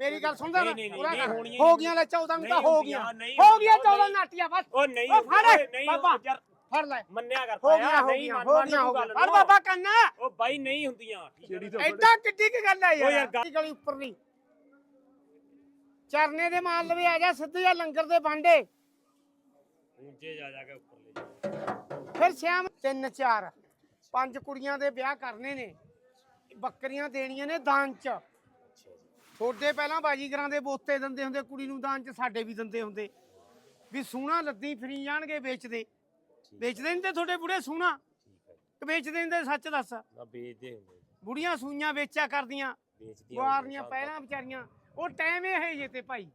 ਮੇਰੀ ਗੱਲ ਸੁਣਦਾ ਨਹੀਂ, ਪੂਰਾ ਕਰ। ਹੋ ਗਈਆਂ ਲੈ 14 ਨੂੰ ਤਾਂ ਹੋ ਗਈਆਂ। ਹੋ ਗਈਆਂ ਹੁੰਦੀਆਂ, 14 ਨਾਟੀਆਂ ਬਸ। ਉਹ ਨਹੀਂ ਉਹ ਫੜ ਬਾਬਾ। ਫੜ ਲੈ। ਮੰਨਿਆ ਕਰ ਹੋ ਗਈਆਂ ਹੋ ਮੰਨ- ਹੋ ਗੱਲ ਫੜ ਬਾਬਾ ਕੰਨਾ। ਉਹ ਬਾਈ ਨਹੀਂ ਹੁੰਦੀਆਂ ਐਡਾ ਕਿੱਡੀ ਕੀ ਗੱਲ ਹੈ ਯਾਰ ਗੱਲ- ਉੱਪਰ ਨਹੀਂ ਚਰਨੇ ਦੇ ਮਾਲ ਲਵੇ ਆ ਜਾ ਸਿੱਧੇ ਆ ਲੰਗਰ ਦੇ ਬਾਂਡੇ ਉੱਚੇ ਜਾ ਜਾ ਕੇ ਉੱਪਰ ਲੈ ਫਿਰ ਸ਼ਾਮ ਤਿੰਨ ਚਾਰ। ਪੰਜ ਕੁੜੀਆਂ ਦੇ ਵਿਆਹ ਕਰਨੇ ਨੇ। ਬੱਕਰੀਆਂ ਦੇਣੀਆਂ ਨੇ ਦਾਨ ਚ। ਛੋਡੇ ਪਹਿਲਾਂ ਬਾਜੀਗਰਾਂ ਦੇ ਬੋਤੇ ਦਿੰਦੇ ਹੁੰਦੇ ਕੁੜੀ ਨੂੰ ਦਾਨ ਚ ਸਾਡੇ ਵੀ ਦਿੰਦੇ ਹੁੰਦੇ। ਵੀ ਸੋਹਣਾ ਲੱਦੀ ਫਰੀ ਜਾਣਗੇ ਵੇਚਦੇ। ਵੇਚਦੇ ਨਹੀਂ ਤੇ ਤੁਹਾਡੇ ਬੁੜੇ ਹੈ ਕਿ ਵੇਚਦੇ ਨਹੀਂ ਤੇ ਸੱਚ ਦੱਸ। ਨਾ ਵੇਚਦੇ ਹੁੰਦੇ। ਬੁੜੀਆਂ ਸੂਈਆਂ ਵੇਚਿਆ ਕਰਦੀਆਂ। ਵੇਚਦੀਆਂ ਪਹਿਲਾਂ ਵਿਚਾਰੀਆਂ। ਉਹ ਟਾਈਮ ਇਹ ਜੇ ਤੇ ਭਾਈ।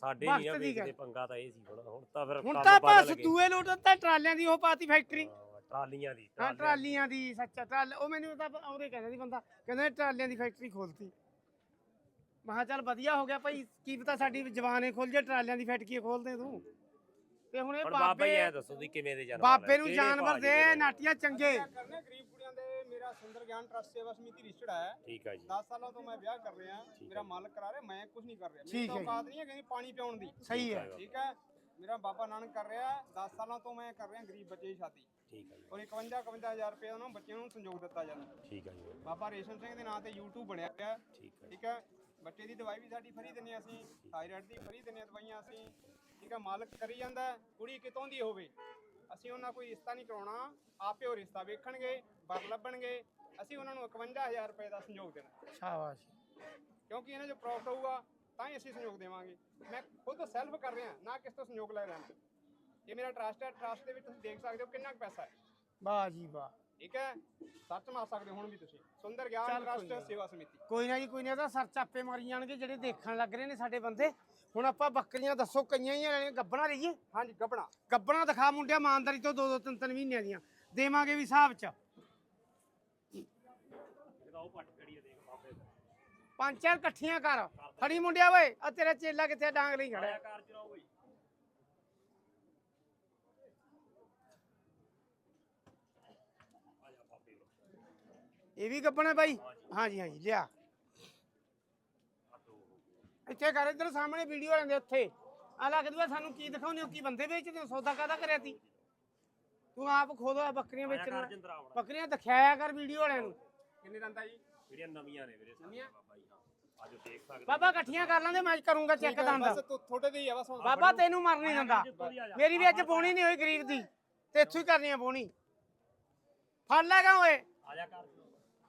ਸਾਡੇ ਨਹੀਂ ਆ। ਵੇਚਦੇ ਪੰਗਾ ਤਾਂ ਇਹ ਸੀ ਹੁਣ ਹੁਣ ਤਾਂ ਫਿਰ ਹੁਣ ਤਾਂ ਬਸ। ਦੂਏ ਲੋਟ ਤਾਂ ਟਰਾਲਿਆਂ ਦੀ ਉਹ ਪਾਤੀ ਫੈਕਟਰੀ ਟਰਾਲੀਆਂ ਦੀ ਹਾਂ ਟਰਾਲੀਆਂ ਦੀ। ਸੱਚਾ ਟਰਾਲ। ਉਹ ਮੈਨੂੰ ਤਾਂ ਉਹਦੇ ਕਹਿੰਦਾ ਸੀ ਬੰਦਾ ਕਹਿੰਦਾ ਟਰਾਲੀਆਂ ਦੀ ਫੈਕਟਰੀ ਖੋਲਤੀ। ਮੈਂ ਕਿਹਾ ਚੱਲ ਵਧੀਆ ਹੋ ਗਿਆ ਭਾਈ ਕੀ ਪਤਾ ਸਾਡੀ ਜਵਾਨੇ ਖੁੱਲ ਜੇ ਟਰਾਲੀਆਂ ਦੀ ਫੈਕਟਰੀ ਖੋਲਦੇ ਤੂੰ। ਤੇ ਹੁਣ ਇਹ ਹੁਣ ਬਾਬਾ ਐ ਦੱਸੋ ਤੁਸੀਂ ਕਿਵੇਂ ਦੇ ਜਾਨਵਰ ਬਾਬੇ ਨੂੰ ਕਿਹੜੇ ਜਾਨਵਰ ਦੇ ਦੇ ਨਾਟੀਆਂ ਚੰਗੇ। ਕਰਨੇ ਗਰੀਬ ਕੁੜੀਆਂ ਦੇ ਮੇਰਾ ਸੁੰਦਰ ਗਿਆਨ ਟਰਸਟ ਸੇਵਾ ਸਮਿਤੀ ਰਜਿਸਟਰਡ ਹੈ। ਠੀਕ ਹੈ ਜੀ। 10 ਸਾਲਾਂ ਤੋਂ ਮੈਂ ਵਿਆਹ ਕਰ ਰਿਹਾ ਠੀਕ ਮੇਰਾ ਹੈ। ਮਾਲਕ ਕਰਾ ਰਿਹਾ ਮੈਂ ਕੁਝ ਨਹੀਂ ਕਰ ਰਿਹਾ। ਠੀਕ ਮੇਰੀ ਹੈ ਤਾਂ ਔਕਾਤ ਨਹੀਂ ਹੈ ਕਿ ਪਾਣੀ ਪਿਉਣ ਦੀ। ਸਹੀ ਹੈ। ਹੈਗਾ। ਠੀਕ ਹੈ। ਮੇਰਾ ਬਾਬਾ ਨਾਨਕ ਕਰ ਰਿਹਾ 10 ਸਾਲਾਂ ਤੋਂ ਮੈਂ ਕਰ ਰਿਹਾ ਗਰੀਬ ਬੱਚੇ ਦੀ ਸ਼ਾਦੀ ਠੀਕ ਹੈ ਜੀ। ਔਰ 51 51000 ਰੁਪਏ ਉਹਨਾਂ ਬੱਚਿਆਂ ਨੂੰ ਸੰਯੋਗ ਦਿੱਤਾ ਜਾਂਦਾ। ਠੀਕ ਹੈ ਜੀ। ਬਾਬਾ ਰੇਸ਼ਮ ਸਿੰਘ ਦੇ ਨਾਂ ਤੇ YouTube ਬਣਿਆ ਹੋਇਆ। ਹੈ। ਠੀਕ ਹੈ ਠੀਕ ਹੈ। ਬੱਚੇ ਦੀ ਦਵਾਈ ਵੀ ਸਾਡੀ ਫਰੀ ਦਿੰਨੇ ਅਸੀਂ ਥਾਇਰਾਇਡ ਦੀ ਫਰੀ ਦਿੰਨੇ ਦਵਾਈਆਂ ਅਸੀਂ। ਠੀਕ ਹੈ ਮਾਲਕ ਕਰੀ ਜਾਂਦਾ ਕੁੜੀ ਕਿਤੋਂ ਦੀ ਹੋਵੇ। ਅਸੀਂ ਉਹਨਾਂ ਕੋਈ ਰਿਸ਼ਤਾ ਨਹੀਂ ਕਰਾਉਣਾ ਆਪੇ ਉਹ ਰਿਸ਼ਤਾ ਵੇਖਣਗੇ ਬਰ ਲੱਭਣਗੇ। ਅਸੀਂ ਉਹਨਾਂ ਨੂੰ 51000 ਰੁਪਏ ਦਾ ਸੰਯੋਗ ਦੇਣਾ। ਸ਼ਾਬਾਸ਼। ਕਿਉਂਕਿ ਇਹਨਾਂ 'ਚ ਪ੍ਰੋਫਿਟ ਹੋਊਗਾ ਤਾਂ ਹੀ ਅਸੀਂ ਸੰਯੋਗ ਦੇਵਾਂਗੇ। ਮੈਂ ਖੁਦ ਸੈਲਫ ਕਰ ਰਿਹਾ ਨਾ ਕਿਸ ਤੋਂ ਸੰਯੋਗ ਲੈ ਲੈਣਾ। ਇਹ ਮੇਰਾ ਟਰਸਟ ਹੈ ਟਰਸਟ ਦੇ ਵਿੱਚ ਤੁਸੀਂ ਦੇਖ ਸਕਦੇ ਹੋ ਕਿੰਨਾ ਕੁ ਪੈਸਾ ਹੈ। ਵਾਹ ਜੀ ਵਾਹ। ਠੀਕ ਹੈ? ਸੱਚ ਮਾਰ ਸਕਦੇ ਹੁਣ ਵੀ ਤੁਸੀਂ। ਸੁੰਦਰ ਗਿਆਨ ਟਰਸਟ ਸੇਵਾ ਸਮਿਤੀ। ਕੋਈ ਨਾ ਜੀ ਕੋਈ ਨਾ ਤਾਂ ਸਰ ਚਾਪੇ ਮਾਰੀ ਜਾਣਗੇ ਜਿਹੜੇ ਦੇਖਣ ਲੱਗ ਰਹੇ ਨੇ ਸਾਡੇ ਬੰਦੇ। ਹੁਣ ਆਪਾਂ ਬੱਕਰੀਆਂ ਦੱਸੋ ਕਈਆਂ ਹੀ ਲੈਣੀਆਂ ਗੱਬਣਾ ਲਈਏ ਹਾਂਜੀ ਗੱਬਣਾ। ਗੱਬਣਾ ਦਿਖਾ ਮੁੰਡਿਆ ਇਮਾਨਦਾਰੀ ਤੋਂ ਦੋ ਦੋ ਤਿੰਨ ਤਿੰਨ ਮਹੀਨਿਆਂ ਦੀਆਂ। ਦੇਵਾਂਗੇ ਵੀ ਹਿਸਾਬ ਚ। ਉਹ ਪੱਟ ਕੜੀ ਦੇਖ ਬਾਬੇ ਦਾ। ਪੰਜ ਚਾਰ ਇਕੱਠੀਆਂ ਕਰ। ਫੜੀ ਮੁੰਡਿਆ ਓਏ ਆ ਤੇਰਾ ਚੇਲਾ ਕਿੱਥੇ ਡਾਂਗ ਲਈ ਖੜਾ। ਕਾਰ ਚਲਾਓ ਬਈ ਆਇਆ ਬਾਬੇ ਲੋ ਇਹ ਵੀ ਗੱਬਣਾ ਬਾਈ? ਹਾਂਜੀ ਹਾਂਜੀ ਲਿਆ। ਇੱਥੇ ਕਰ ਇੱਧਰ ਸਾਹਮਣੇ ਵੀਡੀਓ ਵਾਲਿਆਂ ਦੇ ਉੱਥੇ। ਆ ਲੱਗਦਾ ਸਾਨੂੰ ਕੀ ਦਿਖਾਉਂਦੇ ਹੋ? ਕੀ ਬੰਦੇ ਵੇਚਦੇ ਹੋ? ਸੌਦਾ ਕਾਦਾ ਕਰਿਆ ਤੀ? ਤੂੰ ਆਪ ਖੋਦੋ ਆ ਬੱਕਰੀਆਂ ਕਾਰ ਵੇਚਣ ਬੱਕਰੀਆਂ ਦਿਖਾਇਆ ਕਰ ਵੀਡੀਓ ਵਾਲਿਆਂ ਨੂੰ। ਕਿੰਨੇ ਦੰਦਾ ਜੀ? ਜਿਹੜੀਆਂ ਨਵੀਆਂ ਨੇ ਵੀਰੇ। ਨਵੀਆਂ? ਬਾਬਾ ਜੀ ਹਾਂ। ਆਜੋ ਦੇਖ ਸਕਦੇ ਬਾਬਾ ਇਕੱਠੀਆਂ ਕਰ ਲਾਂਦੇ ਮੈਂ ਕਰੂੰਗਾ ਚੈੱਕ ਦੰਦ। ਬਸ ਤੂੰ ਤੁਹਾਡੇ ਦੇ ਹੀ ਆ ਬਸ ਹੁਣ। ਬਾਬਾ ਤੈਨੂੰ ਮਰ ਨਹੀਂ ਦਿੰਦਾ ਆ ਜਾ। ਮੇਰੀ ਵੀ ਅੱਜ ਬੋਣੀ ਨਹੀਂ ਹੋਈ ਗਰੀਬ ਦੀ। ਤੇ ਇੱਥੋਂ ਹੀ ਕਰਨੀ ਆ ਬੋਣੀ। ਫੜ ਲੈਗਾ ਓਏ। ਆਇਆ ਕਾਰ ਚਲਾਓ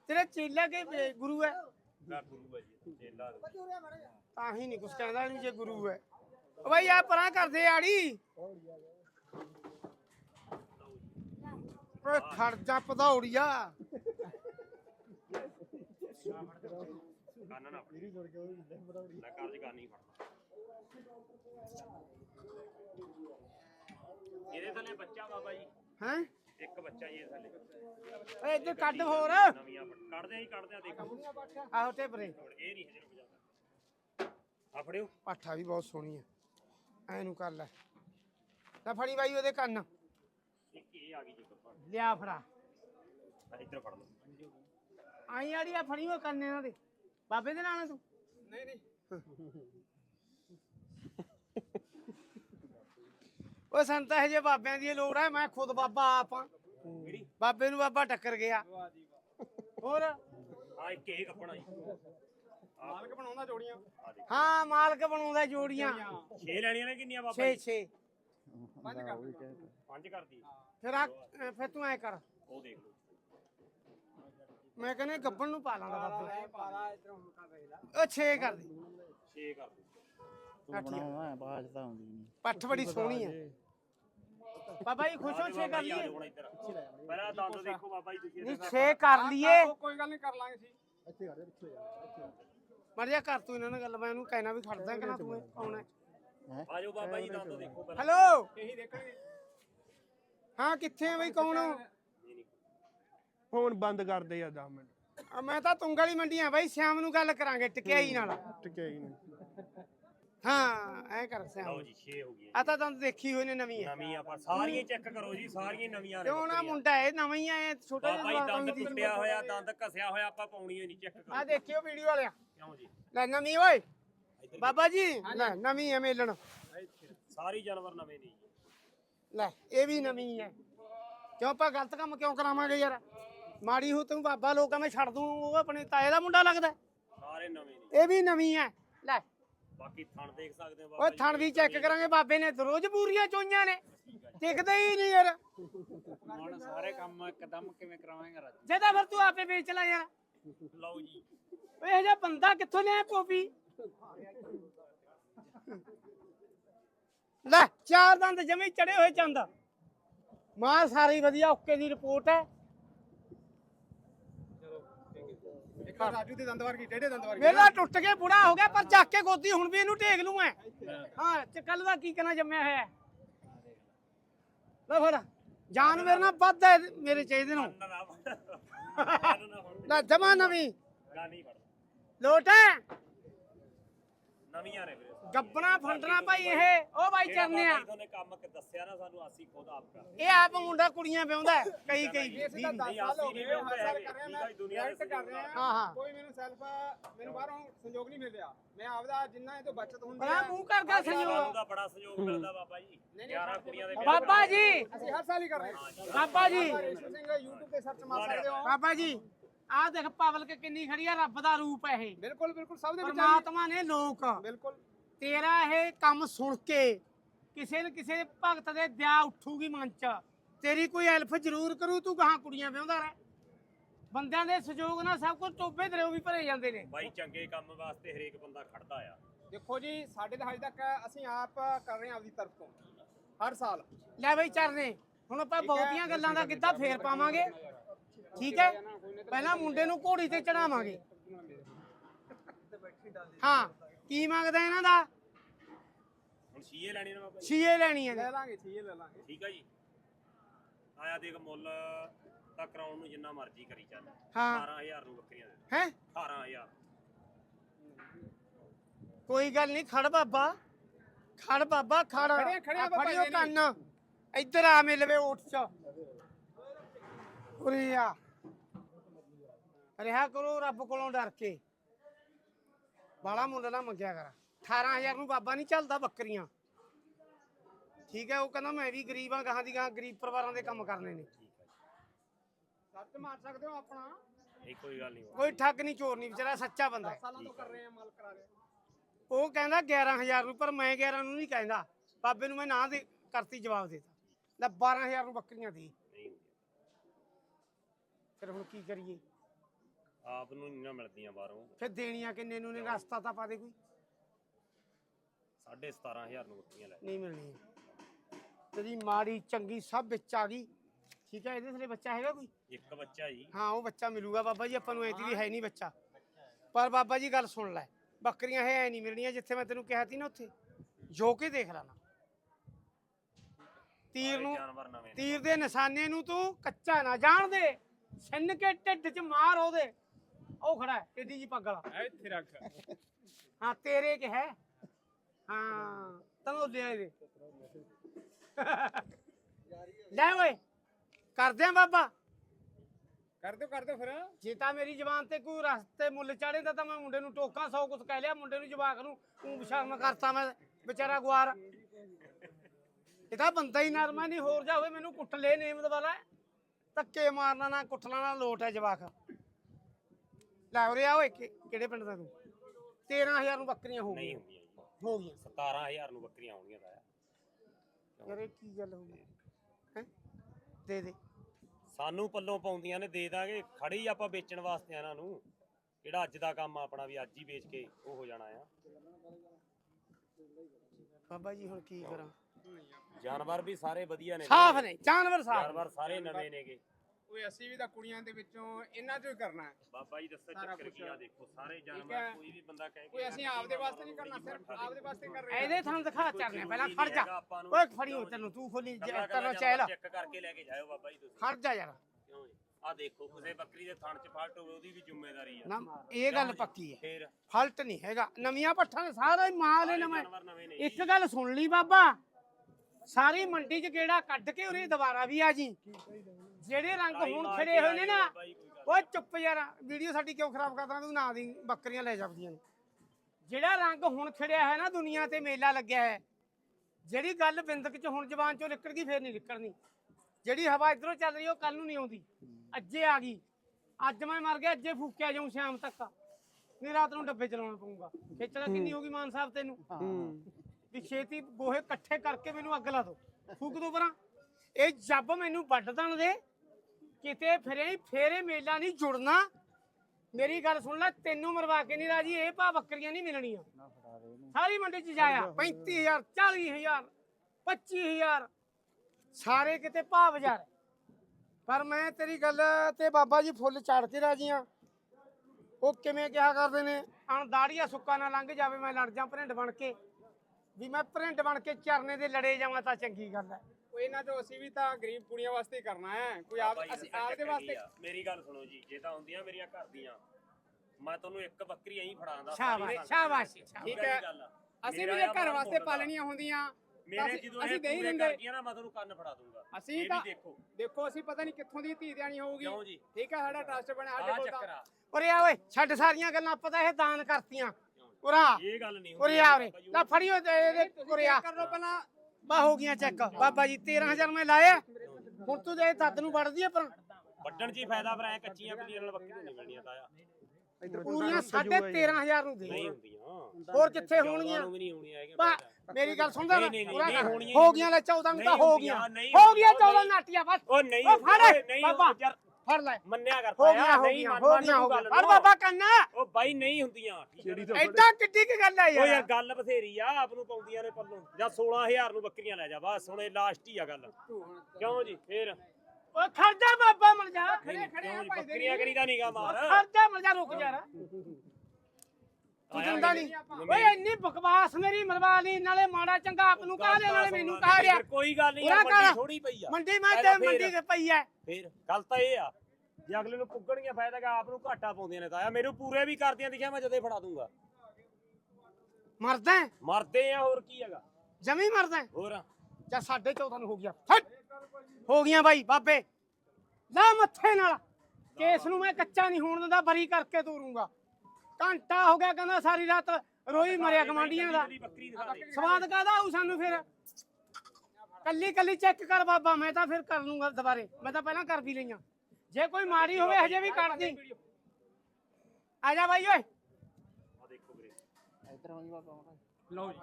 ਤੇਰੇ ਚੇਲਾ ਕੇ ਗੁਰੂ ਹੈ? ਗੁਰੂ ਹੈ ਜੀ ਚੇਲਾ। ਤਾਂ ਹੀ ਨਹੀਂ ਕੁਛ ਕਹਿੰਦਾ ਨਹੀਂ ਜੇ ਗੁਰੂ ਹੈ। ਓ ਬਈ ਆ ਪਰਾਂ ਕਰਦੇ ਆੜੀ। ਓਏ ਖੜ ਜਾ ਪਧੌੜੀਆ ਕੰਨ ਨਾ ਫੜੀ ਨਾ ਕਾਰਜ ਕਰ ਨਹੀਂ ਫੜਨਾ ਇਹਦੇ ਥੱਲੇ ਬੱਚਾ ਬਾਬਾ ਜੀ। ਹੈ? ਇੱਕ ਬੱਚਾ ਜੀ ਥੱਲੇ ਓਏ ਇੱਧਰ ਕੱਢ ਹੋਰ। ਨਵੀਆਂ ਕੱਢਦੇ ਆ ਜੀ ਕੱਢਦੇ ਆ ਦੇਖੋ। ਆਹੋ ਤੇ ਪਰੇ ਇਹ ਨਹੀਂ ਹਜੇ ਰੁਕ ਜਾਂਦਾ। ਆ ਫੜਿਓ। ਪਾਠਾ ਵੀ ਬਹੁਤ ਸੋਹਣੀ ਹੈ ਐ ਨੂੰ ਕਰ ਲੈ। ਲੈ ਫੜੀ ਬਾਈ ਉਹਦੇ ਕੰਨ। ਇੱਕ ਇਹ ਆ ਗਈ ਜੀ ਕੱਪਾ ਲਿਆ ਫੜਾ। ਇੱਧਰ ਫੜ ਲਓ। ਆਈ ਆੜੀ ਆ ਫੜੀ ਉਹ ਕੰਨ ਇਹਨਾਂ ਦੇ। ਬਾਬੇ ਦੇ ਨਾਲ ਆ ਤੂੰ। ਨਹੀਂ ਨਹੀਂ। ਓਏ ਸੰਤ ਇਹ ਜੇ ਬਾਬਿਆਂ ਦੀ ਲੋੜ ਹੈ ਮੈਂ ਖੁਦ ਬਾਬਾ ਆਪਾਂ ਬਾਬੇ ਨੂੰ ਬਾਬਾ ਟੱਕਰ ਗਿਆ। ਹੋਰ? ਆ ਕੱਪਣਾ ਜੀ। ਮਾਲਕ ਬਣਾਉਂਦਾ ਜੋੜੀਆਂ। ਹਾਂ ਮਾਲਕ ਬਣਾਉਂਦਾ ਜੋੜੀਆਂ। 6 ਲੈਣੀਆਂ ਨੇ ਕਿੰਨੀਆਂ ਬਾਬਾ 6 ਜੀ? 6 ਪੰਜ ਕਰ ਪੰਜ ਕਰਦੀ ਫਿਰ ਆ ਫਿਰ ਤੂੰ ਐ ਕਰ। ਉਹ ਦੇਖ ਮੈਂ ਕਹਿੰਦਾ ਗੱਬਣ ਨੂੰ ਪਾ ਲਾਂਦਾ ਬਾਬੇ। ਉਹ 6 ਕਰ ਦੇ। 6 ਕਰ ਦਿਓ ਕਾਠੀਆਂ ਬਣਾਉਣਾ ਬਾਜ ਤਾਂ ਆਉਂਦੀ ਨਹੀਂ ਪੱਠ ਬੜੀ ਸੋਹਣੀ ਹੈ। ਬਾਬਾ ਜੀ ਖੁਸ਼ ਹੋ 6 ਕਰ ਲਈਏ। ਪਹਿਲਾਂ ਦੰਦ ਦੇਖੋ ਬਾਬਾ ਜੀ ਤੁਸੀਂ ਨਹੀਂ 6 ਕਰ ਲਈਏ। ਕੋਈ ਗੱਲ ਨਹੀਂ ਕਰ ਲਾਂਗੇ ਸੀ ਮਰ ਜਾ ਕਰ ਤੂੰ ਇਹਨਾਂ ਨਾਲ ਗੱਲ ਮੈਂ ਉਹਨੂੰ ਕਹਿਣਾ ਵੀ ਖੜਦਾ ਕਿ ਨਾ ਤੂੰ ਇਹ ਕੌਣ ਹੈ? ਆ ਜਾਓ ਬਾਬਾ ਜੀ ਦੰਦ ਦੇਖੋ ਪਹਿਲਾਂ। ਹੈਲੋ? ਇਹੀ ਦੇਖਣਗੇ। ਹਾਂ ਕਿੱਥੇ ਆ ਬਈ ਕੌਣ ਫੋਨ ਬੰਦ ਕਰ ਦੇ ਆ 10 ਮਿੰਟ। ਮੈਂ ਤਾਂ ਤੁੰਗਲੀ ਮੰਡੀ ਆ ਬਾਈ ਸ਼ਾਮ ਨੂੰ ਗੱਲ ਕਰਾਂਗੇ ਟਕਿਆਈ ਨਾਲ। ਟਿਕਿਆ ਹੀ ਨਹੀਂ। ਹਾਂ ਐ ਕਰ ਲਓ ਸ਼ਾਮ ਜੀ 6 ਹੋ ਗਈ ਆ ਤਾਂ ਦੰਦ ਦੇਖੀ ਹੋਈ ਨੇ ਨਵੀਂ ਹੈ ਨਵੀਂ ਆਪਾਂ ਸਾਰੀਆਂ ਚੈੱਕ ਕਰੋ ਜੀ ਸਾਰੀਆਂ ਹੀ ਨਵੀਆਂ ਨੇ ਕਿਉਂ ਨਾ ਬੱਕਰੀਆਂ। ਮੁੰਡਾ ਇਹ ਨਵਾਂ ਹੀ ਆਇਆ ਛੋਟਾ ਬਾਬਾ ਜੀ ਜਿਹਾ ਦੰਦ ਜਵਾਕ ਟੁੱਟਿਆ ਹੋਇਆ ਦੰਦ ਘਸਿਆ ਹੋਇਆ ਆਪਾਂ ਪਾਉਣੀ ਹੋਈ ਨਹੀਂ ਚੈੱਕ ਆ ਕਰੋ ਦੇਖਿਓ ਵੀਡੀਓ ਵਾਲਿਆ। ਕਿਉਂ ਜੀ? ਲੈ ਨਵੀਂ ਓਏ। ਬਾਬਾ ਜੀ ਲੈ ਨਵੀਂ ਹੈ ਮੇਲਣ। ਸਾਰੀ ਜਾਨਵਰ ਨਵੇਂ ਨੇ ਜੀ। ਲੈ ਇਹ ਵੀ ਨਵੀਂ ਹੈ ਕਿਉਂ ਆਪਾਂ ਗਲਤ ਕੰਮ ਕਿਉਂ ਕਰਾਵਾਂਗੇ ਯਾਰ? ਮਾੜੀ ਹੋ ਤੂੰ ਬਾਬਾ ਲੋਕਾਂ ਮੈਂ ਛੱਡ ਦੂੰ ਉਹ ਆਪਣੇ ਤਾਏ ਦਾ ਮੁੰਡਾ ਲੱਗਦਾ। ਸਾਰੇ ਨਵੇਂ ਨੇ। ਇਹ ਵੀ ਨਵੀਂ ਹੈ ਲੈ ਬਾਕੀ ਥਣ ਦੇਖ ਸਕਦੇ ਹੋ ਓਏ ਥਣ ਵੀ ਚੈੱਕ ਕਰਾਂਗੇ ਬਾਬੇ ਨੇ ਰੋਜ਼ ਪੂਰੀਆਂ ਚੋਈਆਂ ਨੇ। ਦਿਖਦੇ ਹੀ ਨਹੀਂ ਯਾਰ। ਹੁਣ ਸਾਰੇ ਕੰਮ ਇੱਕਦਮ ਕਿਵੇਂ ਕਰਾਵਾਂਗੇ ਰਾਜੂ? ਜੇ ਤਾਂ ਫਿਰ ਤੂੰ ਆਪੇ ਵੇਚ ਲੈ ਯਾਰ। ਲਓ ਜੀ। ਓਏ ਇਹ ਜਿਹਾ ਬੰਦਾ ਕਿੱਥੋਂ ਲਿਆ ਪੋਪੀ ਲੈ ਚਾਰ ਦੰਦ ਜਮੇ ਚੜੇ ਹੋਏ ਚੰਦ। ਮਾਂ ਸਾਰੀ ਵਧੀਆ ਓਕੇ ਦੀ ਰਿਪੋਰਟ ਹੈ ਇੱਕ ਰਾਜੂ ਦੇ ਦੰਦ ਵਰਗੀ ਟੇਢੇ ਦੰਦ ਵਰਗੀ। ਮੇਰਾ ਟੁੱਟ ਕੇ ਬੁੜਾ ਹੋ ਗਿਆ ਪਰ ਚੱਕ ਕੇ ਗੋਦੀ ਹੁਣ ਵੀ ਇਹਨੂੰ ਢੇਕ ਲੂੰ ਮੈਂ। ਹਾਂ ਤੇ ਕੱਲ ਦਾ ਕੀ ਕਹਿਣਾ ਜੰਮਿਆ ਹੋਇਆ? ਹੈ? ਲੈ ਫੜ ਜਾਨ ਮੇਰੇ ਨਾਲ ਵੱਧ ਹੈ ਮੇਰੇ ਚਾਹੀਦੇ ਨੂੰ। ਲੈ ਜਮਾ ਨਵੀਂ। ਗਾਨੀ ਫੜ ਲੋਟ। ਹੈ ਨਵੀਆਂ ਨੇ ਵੀਰੇ। ਗੱਬਣਾ ਫੰਡਣਾ ਭਾਈ ਇਹ ਉਹ ਭਾਈ ਜਿਹੜਾ ਚਰਨਿਆ ਬਾਬਾ ਜੀ ਤੁਹਾਨੂੰ ਕੰਮ ਕ- ਦੱਸਿਆ ਨਾ ਸਾਨੂੰ ਅਸੀਂ ਖੁਦ ਆਪ ਕਰ ਇਹ ਆਪ ਮੁੰਡਾ ਕੁੜੀਆਂ ਵਿਆਉਂਦਾ ਕਈ ਕਈ। ਅਸੀਂ ਤਾਂ 10 ਨਹੀਂ, ਸਾਲ ਹੋ ਅਸੀਂ ਗਏ ਨਹੀਂ ਹਰ ਸਾਲ ਹੈਗੇ, ਕਰ ਰਹੇ ਠੀਕ ਆ ਜੀ, ਦੁਨੀਆ ਮੈਂ ਦੇ ਕਰ ਰਹੇ ਹਾਂ, ਹਾਂ ਹਾਂ। ਕੋਈ ਮੈਨੂੰ ਸੈਲਫ ਮੈਨੂੰ ਬਾਹਰੋਂ ਸੰਯੋਗ ਨਹੀਂ ਮਿਲ ਰਿਹਾ ਮੈਂ ਆਪਦਾ ਜਿੰਨਾ ਇਹ ਤੋਂ ਬਚਤ ਹੁੰਦੀ ਬੜਾ ਮੂੰਹ ਕਰ ਗਿਆ ਸਾਨੂੰ ਸੰਯੋਗ ਦਾ ਬੜਾ ਸਹਿਯੋਗ ਮਿਲਦਾ ਬਾਬਾ ਜੀ। 11 ਕੁੜੀਆਂ ਦੇ ਵਿਆਹ ਬਾਬਾ ਜੀ। ਅਸੀਂ ਹਰ ਸਾਲ ਹੀ ਕਰ ਰਹੇ ਹਾਂ। ਬਾਬਾ ਜੀ। ਰੇਸ਼ਮ ਸਿੰਘ YouTube ਤੇ ਸਰਚ ਮਾਰ ਸਕਦੇ ਹੋ। ਬਾਬਾ ਜੀ ਆਹ ਦੇਖ ਪਬਲਿਕ ਕਿੰਨੀ ਖੜੀ ਆ ਰੱਬ ਦਾ ਰੂਪ ਹੈ ਇਹ। ਬਿਲਕੁਲ ਬਿਲਕੁਲ ਸਭ ਦੇ ਵਿੱਚ ਪਰਮਾਤਮਾ ਨੇ ਲੋਕ। ਬਿਲਕੁਲ। ਤੇਰਾ ਇਹ ਕੰਮ ਸੁਣ ਕੇ ਕਿਸੇ न ਕਿਸੇ ਭਗਤ ਦੇ ਦਿਆ ਉੱਠੂਗੀ ਮਨ ਚ। ਤੇਰੀ ਕੋਈ ਹੈਲਪ ਜ਼ਰੂਰ ਕਰੂ ਤੂੰ ਗਾਹਾਂ ਕੁੜੀਆਂ ਵਿਆਹੁੰਦਾ ਰਹਿ। ਬੰਦਿਆਂ ਦੇ ਸਹਿਯੋਗ ਨਾਲ ਸਭ ਕੁਝ ਟੋਬੇ ਦਰਿਓ ਵੀ ਭਰੇ ਜਾਂਦੇ ਨੇ। ਬਾਈ ਚੰਗੇ ਕੰਮ ਵਾਸਤੇ ਹਰੇਕ ਬੰਦਾ ਖੜਦਾ ਆ। ਦੇਖੋ ਜੀ ਸਾਡੇ ਤਾਂ ਹਜੇ ਤੱਕ ਅਸੀਂ ਆਪ ਕਰ ਰਹੇ ਹਾਂ ਆਪਦੀ ਤਰਫ ਤੋਂ। ਹਰ ਸਾਲ। ਲੈ ਬਈ ਚਰਨੇ। ਹੁਣ ਆਪਾਂ ਬਹੁਤੀਆਂ ਗੱਲਾਂ ਦਾ ਕਿੱਦਾਂ ਫੇਰ ਪਾਵਾਂਗੇ। ਠੀਕ ਹੈ? ਪਹਿਲਾਂ ਮੁੰਡੇ ਨੂੰ ਘੋੜੀ ਤੇ ਚੜਾਵਾਂਗੇ। ਹਾਂ। ਕੀ ਮੰਗਦਾ ਇਹਨਾਂ ਦਾ? ਹੁਣ ਸੀਏ ਲੈਣੀ ਨਾ ਬਾਬਾ ਜੀ ਛੀਏ ਲੈਣੀਆਂ ਨੇ ਲੈ ਲਾਂਗੇ ਛੇ ਲੈ ਲਾਂਗੇ। ਠੀਕ ਆ ਜੀ। ਆਇਆ ਦੇਖ ਮੁੱਲ ਤਾਂ ਕਰਾਉਣ ਨੂੰ ਜਿੰਨਾ ਮਰਜ਼ੀ ਕਰੀ ਚੱਲ। ਹਾਂ। 18000 ਨੂੰ ਬੱਕਰੀਆਂ ਦੇ ਹੈ? 18000 ਕੋਈ ਗੱਲ ਨਹੀਂ ਖੜ ਬਾਬਾ। ਖੜ ਬਾਬਾ ਖੜ। ਖੜੇ ਆ, ਖੜੇ ਆ ਆਹ ਬਾਬਾ ਫੜਿਓ ਜੀ ਕੰਨ। ਇੱਧਰ ਆ ਮਿਲਵੇ ਓਟ ਚ। ਉਰੇ ਆ। ਰਿਹਾ ਕਰੋ ਰੱਬ ਕੋਲੋਂ ਡਰ ਕੇ। ਬਾਲਾ ਮੁੱਲ ਨਾ ਮੰਗਿਆ ਕਰ। 18000 ਨੂੰ ਬਾਬਾ ਨਹੀਂ ਚੱਲਦਾ ਬੱਕਰੀਆਂ। ਠੀਕ ਹੈ ਉਹ ਕਹਿੰਦਾ ਮੈਂ ਵੀ ਗਰੀਬ ਆ ਗਾਹਾਂ ਦੀ ਗਾਹਾਂ ਗਰੀਬ ਪਰਿਵਾਰਾਂ ਦੇ ਕੰਮ ਕਰਨੇ ਨੇ। ਸਰਚ ਮਾਰ ਸਕਦੇ ਹੋ ਆਪਣਾ? ਇਹ ਕੋਈ ਗੱਲ ਨਹੀਂ। ਕੋਈ ਠੱਗ ਨਹੀਂ ਚੋਰ ਨਹੀਂ ਵਿਚਾਰਾ ਸੱਚਾ ਬੰਦਾ ਹੈ। ਸਾਲਾਂ ਤੋਂ ਕਰ ਰਹੇ ਹਾਂ ਮਾਲ ਕਰਾ ਰਹੇ ਉਹ ਕਹਿੰਦਾ 11000 ਨੂੰ ਪਰ ਮੈਂ 11 ਨੂੰ ਨਹੀਂ ਕਹਿੰਦਾ। ਬਾਬੇ ਨੂੰ ਮੈਂ ਨਾ ਦੇ ਕਰਤੀ ਜਵਾਬ ਦੇਤਾ। ਲੈ 12000 ਨੂੰ ਬੱਕਰੀਆਂ ਦੀ। ਨਹੀਂ। ਫਿਰ ਹੁਣ ਕੀ ਕਰੀਏ? ਆਪ ਨੂੰ ਨਹੀਂ ਨਾ ਮਿਲਦੀਆਂ ਬਾਹਰੋਂ। ਫਿਰ ਦੇਣੀਆਂ ਕਿੰਨੇ ਨੂੰ ਨੇ? ਰਸਤਾ ਤਾਂ ਪਾ ਦੇ ਕੋਈ। 17500 ਨੂੰ ਬੱਕਰੀਆਂ ਲੈ ਨਹੀਂ ਮਿਲਣੀ ਤੇਰੀ ਮਾੜੀ ਚੰਗੀ ਸਭ ਵਿੱਚ ਆ ਗਈ। ਠੀਕ ਹੈ ਇਹਦੇ ਥਲੇ ਬੱਚਾ ਹੈਗਾ ਕੋਈ? ਇੱਕ ਬੱਚਾ ਜੀ। ਹਾਂ ਉਹ ਬੱਚਾ ਮਿਲੂਗਾ ਬਾਬਾ ਜੀ ਆਪਾਂ ਨੂੰ ਐਤੀ ਵੀ ਹੈ ਨਹੀਂ ਬੱਚਾ। ਪਰ ਬਾਬਾ ਜੀ ਗੱਲ ਸੁਣ ਲੈ। ਬੱਕਰੀਆਂ ਹੈ ਐ ਨਹੀਂ ਮਿਲਣੀਆਂ ਜਿੱਥੇ ਮੈਂ ਤੈਨੂੰ ਕਿਹਾ ਸੀ ਨਾ ਉੱਥੇ। ਜੋ ਕੇ ਦੇਖ ਲੈਣਾ। ਤੀਰ ਨੇ ਤੀਰ ਦੇ ਨਿਸ਼ਾਨੇ ਨੂੰ ਤੂੰ ਕੱਚਾ ਨਾ ਜਾਣ ਦੇ। ਸਿੰਨ ਕੇ ਢਿੱਡ 'ਚ ਮਾਰ ਉਹਦੇ। ਉਹ ਖੜਾ ਹੈ ਟੇਡੀ ਜੀ ਪੱਗ ਵਾਲਾ। ਇੱਥੇ ਰੱਖ। ਹਾਂ ਤੇਰੇ ਕਿ ਹੈ? ਹਾਂ ਤੈਨੂੰ ਦੇ ਦੇ ਲੈ ਓਏ ਕਰਦੇ ਆ ਬਾਬਾ। ਕਰ ਦਿਓ ਕਰ ਦਿਓ ਫਿਰ। ਜੇ ਤਾਂ ਮੇਰੀ ਜ਼ਬਾਨ ਤੇ ਕੋਈ ਰਸਤੇ ਮੁੱਲ ਚਾੜੇ ਤਾਂ ਮੈਂ ਮੁੰਡੇ ਨੂੰ ਟੋਕਾਂ ਸੌ ਕੁਛ ਕਹਿ ਲਿਆ ਮੁੰਡੇ ਨੂੰ ਜਵਾਕ ਨੂੰ ਤੂੰ ਸ਼ਰਮ ਕਰਤਾ ਮੈਂ ਵਿਚਾਰਾ ਗੁਆਰ। ਇਹ ਤਾਂ ਬੰਦਾ ਹੀ ਨਰਮਾ ਨਹੀਂ ਹੋਰ ਜਾਵੇ ਮੈਨੂੰ ਕੁੱਟ ਲੈ ਨੇਮਦ ਵਾਲਾ ਧੱਕੇ ਮਾਰਨਾ ਨਾ ਕੁੱਟਣਾ ਨਾ ਲੋਟ ਹੈ ਜਵਾਕ। ਲੈ ਉਰੇ ਆ ਓਏ ਕਿ- ਕਿਹੜੇ ਪਿੰਡ ਦਾ ਤੂੰ? 13000 ਨੂੰ ਬੱਕਰੀਆਂ ਹੋ ਨਹੀਂ ਗਈਆਂ। ਹੁੰਦੀਆਂ ਜੀ। ਹੋ ਗਈਆਂ। 17000 ਨੂੰ ਬੱਕਰੀਆਂ ਆਉਣਗੀਆਂ ਦਾ ਯਾਰ ਇਹ ਕੀ ਗੱਲ ਹੋ ਗਈ? ਹੈ? ਦੇ ਦੇ। ਸਾਨੂੰ ਪੱਲੋਂ ਪਾਉਂਦੀਆਂ ਨੇ ਦੇ ਦਾਂਗੇ। ਖੜੀ ਆਪਾਂ ਵੇਚਣ ਵਾਸਤੇ ਆ ਇਹਨਾਂ ਨੂੰ। ਜਿਹੜਾ ਅੱਜ ਦਾ ਕੰਮ ਆ ਆਪਣਾ ਵੀ ਅੱਜ ਹੀ ਵੇਚ ਕੇ ਉਹ ਹੋ ਜਾਣਾ ਆ। ਬਾਬਾ ਜੀ ਹੁਣ ਕੀ ਕਰਾਂ? ਜਾਨਵਰ ਵੀ ਸਾਰੇ ਵਧੀਆ ਨੇ। ਸਾਫ਼ ਨੇ ਜਾਨਵਰ ਸਾਫ਼ ਜਾਨਵਰ ਸਾਰੇ ਨਵੇਂ ਨੇਗੇ। ਓਏ ਅਸੀਂ ਵੀ ਤਾਂ ਕੁੜੀਆਂ ਦੇ ਵਿੱਚੋਂ ਇਹਨਾਂ ਚੋਂ ਹੀ ਕਰਨਾ ਹੈ। ਬਾਬਾ ਜੀ ਦੱਸੋ ਸਾਰਾ ਚੱਕਰ ਕੁਛ। ਕੀ ਆ ਦੇਖੋ ਸਾਰੇ ਹੈ। ਜਾਨਵਰ ਕੋਈ ਵੀ ਬੰਦਾ ਕਹੇ ਕੋਈ ਅਸੀਂ ਆਪਦੇ ਵਾਸਤੇ ਨਹੀਂ ਕਰਨਾ ਸਿਰਫ ਆਪਦੇ ਵਾਸਤੇ ਕਰ ਰਹੇ ਹਾਂ। ਇਹਦੇ ਥਾਂ ਦਿਖਾ ਚਰਨੇ ਪਹਿਲਾਂ ਖੜ ਜਾ। ਓਏ ਫੜੀ ਹੋ ਤੈਨੂੰ ਤੂੰ ਖੋਲੀ ਕਰਨਾ ਚੈਲ। ਚੈੱਕ ਕਰਕੇ ਲੈ ਕੇ ਜਾਇਓ ਬਾਬਾ ਜੀ ਤੁਸੀਂ। ਖੜ ਜਾ ਯਾਰ। ਕਿਉਂ ਜੀ? ਆ ਦੇਖੋ ਕਿਸੇ ਬੱਕਰੀ ਦੇ ਥਣ ਚ ਫਾਲਟ ਹੋਵੇ ਉਹਦੀ ਵੀ ਜ਼ਿੰਮੇਵਾਰੀ ਆ। ਨਾ ਇਹ ਗੱਲ ਪੱਕੀ ਹੈ। ਫੇਰ? ਫਲਟ ਨਹੀਂ ਹੈਗਾ। ਨਵੀਆਂ ਪੱਠਾਂ ਦੇ ਸਾਰਾ ਹੀ ਮਾਲ ਹੈ ਨਵਾਂ। ਜਾਨਵਰ ਨਵੇਂ ਨੇ ਇੱਕ ਗੱਲ ਸੁਣ ਲਈ ਬਾਬਾ। ਸਾਰੀ ਮੰਡੀ 'ਚ ਗੇੜਾ ਕੱਢ ਕੇ ਉਰੇ ਦੁਬਾਰਾ ਵੀ ਆ ਜੀ। ਜਿਹੜੇ ਰੰਗ ਹੁਣ ਖੜੇ ਹੋਏ ਨੇ ਨਾ ਓਏ ਚੁੱਪ ਯਾਰ ਵੀਡੀਓ ਸਾਡੀ ਕਿਉਂ ਖਰਾਬ ਕਰਦਾ? ਤੂੰ ਨਾ ਦੀ ਬੱਕਰੀਆਂ ਲੈ ਜਾਂਦੀਆਂ ਨੇ। ਜਿਹੜਾ ਰੰਗ ਹੁਣ ਖਿੜਿਆ ਹੈ ਨਾ ਦੁਨੀਆ ਤੇ ਮੇਲਾ ਲੱਗਿਆ ਹੈ। ਜਿਹੜੀ ਗੱਲ ਬਿੰਦਕ ਚ ਹੁਣ ਜ਼ਬਾਨ ਚੋਂ ਨਿਕਲ ਗਈ ਫੇਰ ਨਹੀਂ ਨਿਕਲਣੀ। ਜਿਹੜੀ ਹਵਾ ਇਧਰੋਂ ਚੱਲ ਰਹੀ ਉਹ ਕੱਲ ਨੂੰ ਨਹੀਂ ਆਉਂਦੀ। ਅੱਜੇ ਆ ਗਈ। ਅੱਜ ਮੈਂ ਮਰ ਗਿਆ ਅੱਜੇ ਫੂਕਿਆ ਜਾਊਂ ਸ਼ਾਮ ਤੱਕ। ਨਹੀਂ ਰਾਤ ਨੂੰ ਡੱਬੇ ਚਲਾਉਣਾ ਪਊਗਾ। ਖੇਚਲਾ ਕਿੰਨੀ ਹੋਗੀ ਮਾਨ ਸਾਹਿਬ ਤੈਨੂੰ? ਹੂੰ। ਵੀ ਛੇਤੀ ਗੋਹੇ ਇਕੱਠੇ ਕਰਕੇ ਮੈਨੂੰ ਅੱਗ ਲਾ ਦੋ ਫੂਕ ਦੋ ਪਰਾਂ। ਇਹ ਜੱਬ ਮੈਨੂੰ ਵੱਢ ਦੇਣ ਦੇ। ਕਿਤੇ ਫਿਰੇ ਫੇਰੇ ਮੇਲਾ ਨਹੀਂ ਜੁੜਨਾ। ਮੇਰੀ ਗੱਲ ਸੁਣ ਲੈ, ਤੈਨੂੰ ਮਰਵਾ ਕੇ ਨਹੀਂ ਰਾਜੀ, ਇਹ ਭਾ ਬੱਕਰੀਆਂ ਨਹੀਂ ਮਿਲਣੀਆਂ। ਸਾਰੀ ਮੰਡੀ ਚ ਜਾਇਆ 35000 40000 25000 ਸਾਰੇ ਕਿਤੇ ਭਾਅ ਬਾਜ਼ਾਰ। ਪਰ ਮੈਂ ਤੇਰੀ ਗੱਲ ਤੇ ਬਾਬਾ ਜੀ ਫੁੱਲ ਚੜ ਕੇ ਰਾਜੀ ਆ। ਉਹ ਕਿਵੇਂ ਕਿਹਾ ਕਰਦੇ ਨੇ? ਅਣ ਦਾੜੀਆ ਸੁੱਕਾ ਨਾ ਲੰਘ ਜਾਵੇ, ਮੈਂ ਲੜ ਜਾ ਭਰਿੰਡ ਬਣ ਕੇ। ਵੀ ਮੈਂ ਭਰਿੰਡ ਬਣ ਕੇ ਚਰਨੇ ਦੇ ਲੜੇ ਜਾਵਾਂ ਤਾਂ ਚੰਗੀ ਗੱਲ ਹੈ। ਉਹ ਇਹਨਾਂ ਤੋਂ ਅਸੀਂ ਵੀ ਤਾਂ ਗਰੀਬ ਕੁੜੀਆਂ ਵਾਸਤੇ ਹੀ ਕਰਨਾ ਹੈ। ਕੋਈ ਆਪ ਬਾਈ ਅਸੀਂ ਦੱਸਾਂ ਆਪਦੇ ਚੱਕਰ ਕੀ ਵਾਸਤੇ ਆ? ਮੇਰੀ ਗੱਲ ਸੁਣੋ ਜੀ ਜੇ ਤਾਂ ਹੁੰਦੀਆਂ ਮੇਰੀਆਂ ਘਰ ਦੀਆਂ। ਮੈਂ ਤੁਹਾਨੂੰ ਇੱਕ ਬੱਕਰੀ ਐਂ ਫੜਾਉਂਦਾ। ਸ਼ਾਬਾਸ਼ ਸ਼ਾਬਾਸ਼ ਸ਼ਾਬਾਸ਼। ਠੀਕ ਹੈ। ਅਸੀਂ ਵੀ ਜੇ ਘਰ ਵਾਸਤੇ ਪਾਲਣੀਆਂ ਹੁੰਦੀਆਂ ਮੇਰੇ ਅਸੀਂ- ਜਦੋਂ ਅਸੀਂ ਇਹ ਦੇ ਹੀ ਦਿੰਦੇ। ਨਾ ਮੈਂ ਤੁਹਾਨੂੰ ਕੰਨ ਫੜਾ ਦੂੰਗਾ। ਅਸੀਂ ਇਹ ਤਾਂ ਦੇਖੋ। ਦੇਖੋ ਅਸੀਂ ਪਤਾ ਨਹੀਂ ਕਿੱਥੋਂ ਦੀ ਧੀ ਦੇਣੀ ਹੋਊਗੀ। ਕਿਉਂ ਜੀ? ਠੀਕ ਹੈ ਸਾਡਾ ਟਰਸਟ ਬਣਿਆ ਸਾਡੇ ਕੋਲ ਚੱਕਰ ਤਾਂ ਆ। ਉਰੇ ਆ ਓਏ ਛੱਡ ਸਾਰੀਆਂ ਗੱਲਾਂ ਪਤਾ ਇਹ ਦਾਨ ਕਰਤੀਆਂ। ਉਰਾ। ਇਹ ਗੱਲ ਨਹੀਂ ਉਰੇ। ਆ ਉਰੇ ਲੈ ਫੜਿਓ ਤੇ ਇਹਦੇ ਤੁਸੀਂ ਉਰੇ ਆ ਕਰ ਲਓ ਪਹਿਲਾਂ। ਬਾ ਹੋ ਗਈਆਂ ਚੈੱਕ। ਬਾਬਾ ਜੀ 13000 ਮੈਂ ਲਾਇਆ। ਹੁਣ ਤੂੰ ਦੇ ਦੱਦ ਨੂੰ ਵੜਦੀ ਆ ਪਰ ਵੱਡਣ 'ਚ ਹੀ ਫਾਇਦਾ ਪਰ ਐ ਕੱਚੀਆਂ ਪੱਲੀਆਂ ਨਾਲ ਬੱਕਰੀ ਨਹੀਂ ਮਿਲਣੀਆਂ ਤਾਇਆ ਪੂਰੀਆਂ 13500 ਨੂੰ ਦੇ। ਨਹੀਂ ਹੁੰਦੀਆਂ। ਹੋਰ ਕਿੱਥੇ ਹੋਣਗੀਆਂ? ਬਾ। ਮੇਰੀ ਗੱਲ ਸੁਣਦਾ ਪੂਰਾ ਹੋ ਗਈਆਂ ਲੈ 14 ਨੂੰ ਤਾਂ ਹੋ ਗਈਆਂ। ਹੋ ਗਈਆਂ ਹੁੰਦੀਆਂ, 14 ਨਹੀਂ। ਨਾਟੀਆਂ ਬਸ। ਉਹ ਨਹੀਂ ਉਹ ਫੜ। ਓਏ, ਨਹੀਂ ਬਾਬਾ। ਫੜ ਲੈ। ਮੰਨਿਆ ਕਰ ਹੋ ਨਹੀਂ ਮੰਨ- ਹੋ ਗੱਲ ਫੜ ਬਾਬਾ ਕੰਨਾ। ਉਹ ਬਾਈ ਨਹੀਂ ਹੁੰਦੀਆਂ। ਠੀਕ ਹੈ ਜਿਹੜੀ ਨਾ? ਤਾਂ ਐਡਾ ਕਿੱਡੀ ਕੀ ਗੱਲ ਹੈ ਯਾਰ ਯਾਰ। ਗੱਲ ਬਥੇਰੀ ਆ ਆਪ ਨੂੰ ਪਾਉਂਦੀਆਂ ਨੇ ਪੱਲੋਂ। ਜਾਂ 16000 ਨੂੰ ਬੱਕਰੀਆਂ ਲੈ ਜਾ ਬਸ ਹੁਣ ਇਹ ਲਾਸਟ ਹੀ ਆ ਗੱਲ। ਕਿਉਂ ਜੀ? ਫੇਰ? ਓ ਖਰਜਾ ਬਾਬਾ ਮਰ ਜਾ ਖੜੇ ਖੜੇ ਬੱਕਰੀਆਂ ਕਰੀਦਾ ਨੀਗਾ ਮਾਰ। ਖਰਜਾ ਮਰ ਜਾ ਰੁਕ ਜਾ ਤੂੰ ਦਿੰਦਾ ਨਹੀਂ। ਓਏ ਇੰਨੀ ਬਕਵਾਸ ਮੇਰੀ ਮਰਵਾ ਲਈ ਨਾਲੇ ਮਾੜਾ ਚੰਗਾ ਆਪ ਨੂੰ ਕਹਾ ਦੇ ਨਾਲੇ ਮੈਨੂੰ ਕਹਾ ਰਿਹਾ ਕੋਈ ਗੱਲ ਨਹੀਂ ਮੰਡੀ। ਥੋੜੀ ਪਈ ਆ। ਮੰਡੀ ਮੈਂ ਤੇ। ਮੰਡੀ ਤੇ ਪਈ ਐ ਫੇਰ ਗੱਲ ਤਾਂ ਇਹ ਆ ਜੇ ਅਗਲੇ ਨੂੰ ਪੁੱਗਣਗੀਆਂ ਫਾਇਦਾ ਕਿ ਆਪ ਨੂੰ ਘਾਟਾ ਪਾਉਂਦੀਆਂ ਨੇ ਤਾਂ। ਆ ਮੈਨੂੰ ਪੂਰੇ ਵੀ ਕਰਦੀਆਂ ਦਿਖਿਆ ਮੈਂ ਜਦੇ ਫੜਾ ਦੂੰਗਾ। ਮਰਦਾ? ਮਰਦੇ ਆ ਹੋਰ ਕੀ ਹੈਗਾ? ਜਮੀ ਮਰਦਾ? ਹੋਰ? ਜਾਂ 14.5 ਨੂੰ ਹੋ ਗਿਆ ਹੋ ਗਈਆਂ ਬਾਈ ਬਾਬੇ। ਲਾ ਮੱਥੇ ਨਾਲ। ਕੇਸ ਨੂੰ ਮੈਂ ਕੱਚਾ ਨਹੀਂ ਹੋਣ ਦਿੰਦਾ ਬਰੀ ਕਰਕੇ ਤੋਰੂੰਗਾ। ਘੰਟਾ ਹੋ ਗਿਆ ਕਹਿੰਦਾ ਸਾਰੀ ਰਾਤ ਰੋਈ ਮਰਿਆ ਗਵਾਂਡੀਆਂ ਦਾ। ਸਵਾਦ ਕਾਦਾ ਆਊ ਸਾਨੂੰ ਫਿਰ? ਕੱਲੀ ਕੱਲੀ ਚੈੱਕ ਕਰ ਬਾਬਾ ਮੈਂ ਤਾਂ ਫਿਰ ਕਰ ਲੂੰਗਾ ਦੁਬਾਰੇ। ਮੈਂ ਤਾਂ ਪਹਿਲਾਂ ਕਰ ਵੀ ਲਈਆਂ। ਜੇ ਕੋਈ ਮਾੜੀ ਹੋਵੇ ਹਜੇ ਵੀ ਕੱਢ ਦੀ। ਆ ਜਾ ਬਾਈ ਓਏ। ਆ ਦੇਖੋ ਵੀਰੇ। ਲਓ ਜੀ।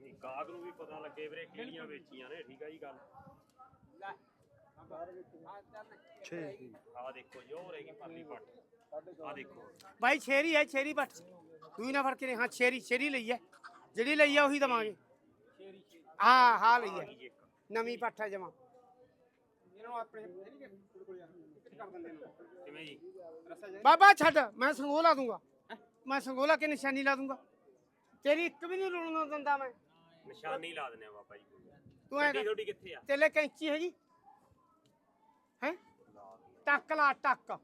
ਨਹੀਂ ਗਾਹਕ ਨੂੰ ਵੀ ਪਤਾ ਲੱਗੇ ਵੀਰੇ ਕਿਹੜੀਆਂ ਵੇਚੀਆਂ ਨੇ ਠੀਕ ਆ ਜੀ ਗੱਲ। ਆ ਦੇਖੋ ਜੋ ਰਹੇਗੀ ਪਰਲੀ ਪੱਟ। ਆ ਦੇਖੋ। ਬਾਈ ਛੇਰੀ ਹੈ ਛੇਰੀ ਬੱਟ ਤੂੰ ਹੀ ਨਾ ਫੜ ਕੇ ਨੇ ਹਾਂ ਛੇਰੀ ਛੇਰੀ ਲਈ ਹੈ। ਜਿਹੜੀ ਲਈ ਹੈ ਉਹੀ ਦਵਾਂਗੇ। ਹਾਂ ਹਾਂ ਲਈ ਹੈ। ਨਵੀਂ ਪੱਠ ਹੈ ਜਮਾ। ਇਹਨਾਂ ਨੂੰ ਆਪਣੇ ਕਰ ਦਿੰਦੇ ਨੇ ਕਿਵੇਂ ਜੀ? ਰਸਾ ਜਾਏ ਬਾਬਾ ਛੱਡ। ਮੈਂ ਸੰਗੋਲਾ ਦੂੰਗਾ। ਮੈਂ ਸੰਗੋਲਾ ਕੇ ਨਿਸ਼ਾਨੀ ਲਾ ਦੂੰਗਾ। ਤੇਰੀ ਇੱਕ ਵੀ ਨਹੀਂ ਰੁਲਣ ਦਿੰਦਾ ਮੈਂ। ਨਿਸ਼ਾਨੀ ਲਾ ਦਿੰਦੇ ਆ ਬਾਬਾ ਜੀ ਤੂੰ ਐ ਤੁਹਾਡੀ ਕਿੱਥੇ ਆ? ਤੇਲੇ ਕੈਂਚੀ ਹੈਗੀ? ਹੈ? ਟੱਕ ਲਾ ਟੱਕ।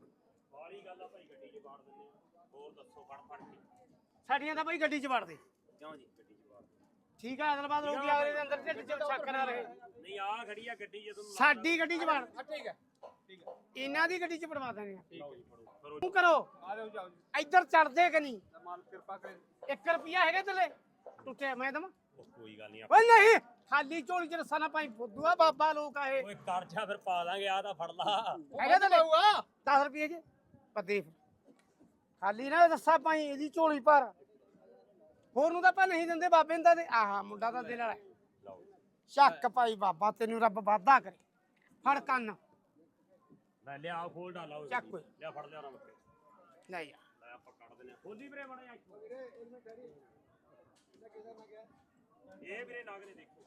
ਬਾਲੀ ਗੱਲ ਆ ਭਾਈ ਗੱਡੀ 'ਚ ਬਾੜ ਦਿੰਦੇ ਆ? ਹੋਰ ਦੱਸੋ ਫੜ ਫੜ ਕੇ। ਸਾਡੀਆਂ ਤਾਂ ਗੱਡੀ 'ਚ ਵੜ ਦੇ ਕਿਉਂ ਜੀ ਗੱਡੀ 'ਚ ਬਾੜ ਠੀਕ ਹੈ ਅਦਲਬਾਦ ਰੋਕੀ ਅਗਲੇ ਦੇ ਅੰਦਰ ਢਿੱਡ 'ਚ ਸ਼ੱਕ ਨਾ ਰਹੇ। ਨਹੀਂ ਆ ਖੜੀ ਆ ਗੱਡੀ ਜੇ ਤੁਹਾਨੂੰ ਸਾਡੀ ਗੱਡੀ 'ਚ ਵੜ। ਠੀਕ ਹੈ ਇਹਨਾਂ ਦੀ ਗੱਡੀ 'ਚ ਆ। ਜੀ ਫੜੋ। ਕਰੋ ਤੂੰ ਕਰੋ। ਆ ਜਾਓ ਜਾਓ ਜੀ। ਇੱਧਰ ਚੜਦੇ ਕਿ ਨਹੀਂ? ਮਾਲ ਕਿਰਪਾ ਕਰੇ। 1 ਰੁਪਿਆ ਹੈਗਾ ਤੇਲੇ ਟੁੱਟਿਆ ਮੈਂ ਦਮ ਕੋਈ ਗੱਲ ਨਹੀਂ ਓਏ ਨਹੀਂ ਖਾਲੀ ਝੋਲੀ 'ਚ ਰਸਾ ਨਾ ਪਾਈ। ਫੁੱਦੂਆ ਬਾਬਾ ਲੋਕ ਆਏ ਓਏ ਕਰ ਜਾ ਫਿਰ ਪਾ ਦਾਂਗੇ ਆ ਤਾਂ ਫੜ ਲਾ। ਹੈਗਾ ਤੇਲੇ 10 ਰੁਪਏ ਜੇ ਪਦੇ ਖਾਲੀ ਨਾ ਰਸਾ ਪਾਈ ਇਹਦੀ ਝੋਲੀ ਪਰ ਹੋਰ ਨੂੰ ਤਾਂ ਆਪਾਂ ਨਹੀਂ ਦਿੰਦੇ ਬਾਬੇ ਨੂੰ ਤਾਂ ਦੇ ਆਹਾ ਮੁੰਡਾ ਤਾਂ ਦਿਲ ਵਾਲਾ ਹੈ। ਸ਼ੱਕ ਭਾਈ ਬਾਬਾ ਤੈਨੂੰ ਰੱਬ ਵਾਦਾ ਕਰੇ। ਫੜ ਕੰਨ। ਲੈ ਲਿਆ ਖੋਲ ਡਾਲਾ ਓਏ ਚੱਕ ਓਏ। ਲਿਆ ਫੜ ਲਿਆ ਬੱਕਰੇ ਲੈ ਯਾਰ। ਲੈ ਆਪਾਂ ਕੱਢ ਦਿੰਦੇ ਆ ਖੋਲੀ ਵੀਰੇ ਬੜਾ ਇਹ ਵੀਰੇ ਨਗ ਨੇ ਦੇਖੋ।